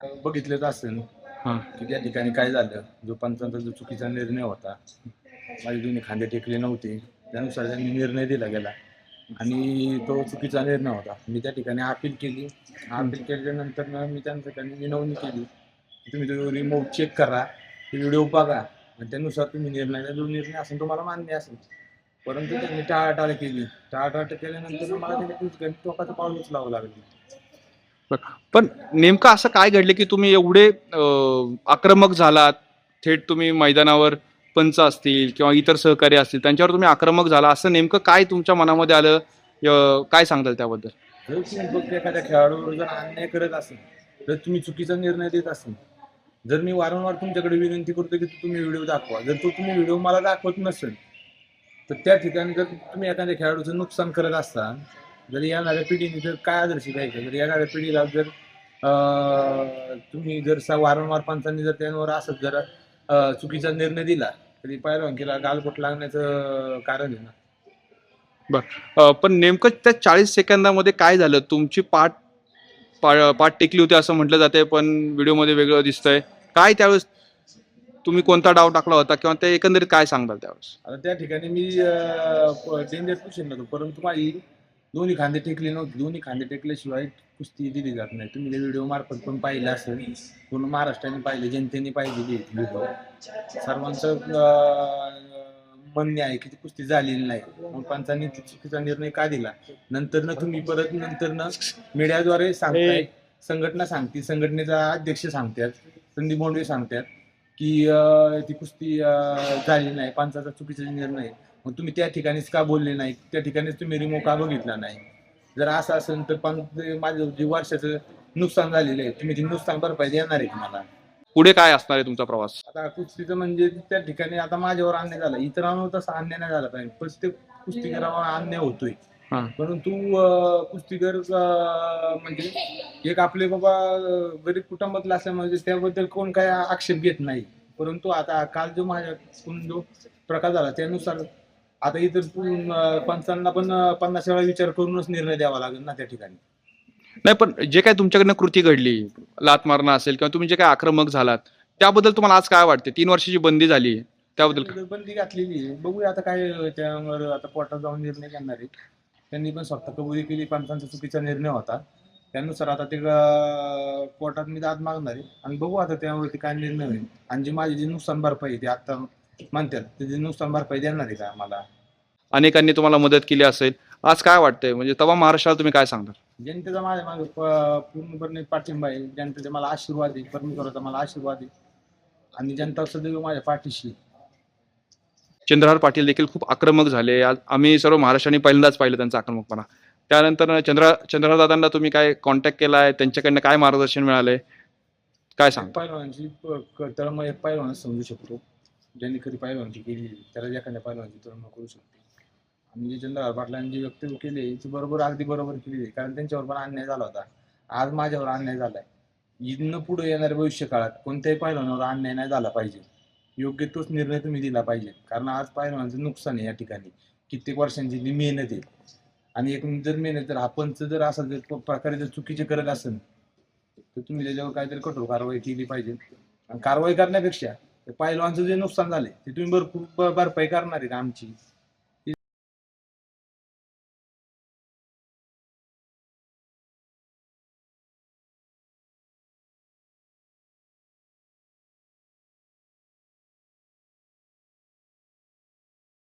बघितलंच असेल हा. की त्या ठिकाणी काय झालं. जो पंचांचा जो चुकीचा निर्णय होता माझे दोन्ही खांदे टेकले नव्हते. त्यानुसार त्यांनी निर्णय दिला गेला. आणि तो चुकीचा निर्णय होता. मी त्या ठिकाणी अपील केली. अपील केल्यानंतर मी त्या ठिकाणी विनवणी केली. तुम्ही तो रिमोट चेक करा. ते व्हिडिओ बघा. आणि त्यानुसार तुम्ही निर्णय. जो निर्णय असेल तो मला मान्य असेल. परंतु त्यांनी टाळाटाळ केली. टाळाटाळ केल्यानंतर मला त्याच्या टोकाचं पाऊल उचलावं लागलं. पण नेमकं असं काय घडलं की तुम्ही एवढे आक्रमक झालात? थेट तुम्ही मैदानावर पंच असतील किंवा इतर सहकारी असतील त्यांच्यावर तुम्ही आक्रमक झाला? असं नेमकं काय तुमच्या मनामध्ये आलं? काय सांगताल त्याबद्दल? तुम्ही फक्त एखाद्या खेळाडूवर जर अन्याय करत असेल तर तुम्ही चुकीचा निर्णय देत असेल जर मी वारंवार तुमच्याकडे विनंती करतो की तुम्ही व्हिडिओ दाखवा. जर तो तुम्ही व्हिडिओ मला दाखवत नसेल तर त्या ठिकाणी जर तुम्ही एखाद्या खेळाडूचं नुकसान करत असाल जर येणाऱ्या पिढीने जर काय आदर्श घ्यायचं जर येणाऱ्या पिढीला जर तुम्ही जर वारंवार पंचांनी जर त्यांवर असंच जर चुकीचा निर्णय दिला तरी पहिलवानकीला गालबोट लागण्याचं कारण आहे ना. अं, पण नेमकं त्या चाळीस सेकंदामध्ये काय झालं? तुमची पाठ पाठ टेकली होती असं म्हटलं जाते पण व्हिडिओमध्ये वेगळं दिसतंय. काय त्यावेळेस तुम्ही कोणता डाव टाकला होता किंवा ते एकंदरीत काय सांगताल त्यावेळेस? आता त्या ठिकाणी मी डेंजर पोझिशन नव्हतो परंतु माझी दोन्ही खांदे टेकले नव्हते. दोन्ही खांदे टेकल्याशिवाय कुस्ती दिली जात नाही. तुम्ही व्हिडिओ मार्फत पण पाहिलं असेल. पूर्ण महाराष्ट्राने पाहिले जनतेने पाहिलेली व्हिडिओ सर्वांचं म्हणणे आहे की ती कुस्ती झालेली नाही. मग पंचांनी चुकीचा निर्णय का दिला? नंतर न तुम्ही परत नंतर न मीडियाद्वारे सांगताय. संघटना सांगते. संघटनेचा अध्यक्ष सांगतात. संदीप बोंडवे सांगतात. की अं, ती कुस्ती अं, झाली नाही पंचाचा चुकीचा निर्णय. मग तुम्ही त्या ठिकाणीच का बोलले नाही? त्या ठिकाणीच तुम्ही रिमो का बघितला नाही? जर असं असेल तर पण ते माझं जे वर्षाचं नुकसान झालेलं आहे तुम्ही ती नुकसान भरपाई देणार आहे का मला. पुढे काय असणार आहे तुमचा प्रवास? आता कुस्तीचं म्हणजे त्या ठिकाणी आता माझ्यावर अन्याय झाला. इतरांवर तसा अन्याय नाही झाला पाहिजे. प्रत्येक कुस्तीगरावर अन्याय होतोय. हा. परंतु अं, कुस्तीगर अं, म्हणजे एक आपले बाबा अं, गरीब कुटुंबातला असल्यामुळे त्याबद्दल कोण काय आक्षेप घेत नाही. परंतु आता काल जो माझ्याकडून जो प्रकार झाला त्यानुसार आता इतर अं, पंचांना पण अं, पन्नास वेळा विचार करूनच निर्णय द्यावा लागेल ना त्या ठिकाणी. नाही पण जे काय तुमच्याकडनं कृती घडली लात मारणं असेल किंवा तुम्ही जे काय आक्रमक झालात त्याबद्दल तुम्हाला आज काय वाटते तीन वर्षाची बंदी झाली त्याबद्दल काय? बंदी घातलेली आहे. बघूया आता काय त्यावर आता कोर्टात जाऊन निर्णय घेणार आहे. त्यांनी पण स्वतः कबुली केली पंचांचा चुकीचा निर्णय होता. त्यानुसार आता ते अं, कोर्टात मी दाद मागणार आहे. आणि बघू आता त्यावरती काय निर्णय होईल. आणि जी माझी जी नुकसान भरपाई ते आता म्हणतात त्याची नुकसान भरपाई देणार आहे का मला अनेकांनी तुम्हाला मदत केली असेल. आज काय वाटतंय? म्हणजे तवा महाराष्ट्राला तुम्ही काय सांगता? जनतेचा माझ्या मागे पूर्णपणे पाठिंबा आहे. जनतेचा मला आशीर्वाद आहे. परमेश्वराचा मला आशीर्वाद आहे. आणि जनता सदैव माझ्या पाठीशी आहे. चंद्रहार पाटील देखील खूप आक्रमक झाले. आज आम्ही सर्व महाराष्ट्राने पहिल्यांदाच पाहिलं त्यांचा आक्रमकपणा. त्यानंतर चंद्र चंद्रहार दादांना तुम्ही काय कॉन्टॅक्ट केला आहे त्यांच्याकडनं काय मार्गदर्शन मिळाले काय सांग पैलवानाची तळमळ एक पायलवान समजू शकतो. ज्यांनी कधी पायलवानची केली त्याला एखाद्या पायलवानची तळमळ करू शकते. आणि जे चंद्रहार पाटलांनी जे वक्तव्य केले ते बरोबर अगदी बरोबर केली कारण त्यांच्यावर पण अन्याय झाला होता. आज माझ्यावर अन्याय झालाय. इथनं पुढे येणाऱ्या भविष्य काळात कोणत्याही पायलवानावर अन्याय नाही झाला पाहिजे. योग्य तोच निर्णय तुम्ही दिला पाहिजे. कारण आज पैलवानाचं नुकसान आहे या ठिकाणी. कित्येक वर्षांची जी मेहनत आहे. आणि एक जर मेहनत जर हा पंच जर असा जर प्रकारे जर चुकीचे करत असेल तर तुम्ही त्याच्यावर काहीतरी कठोर कारवाई केली पाहिजे. आणि कारवाई करण्यापेक्षा ते जे नुकसान झाले ते तुम्ही भरपूर भरपाई करणार आहे का आमची.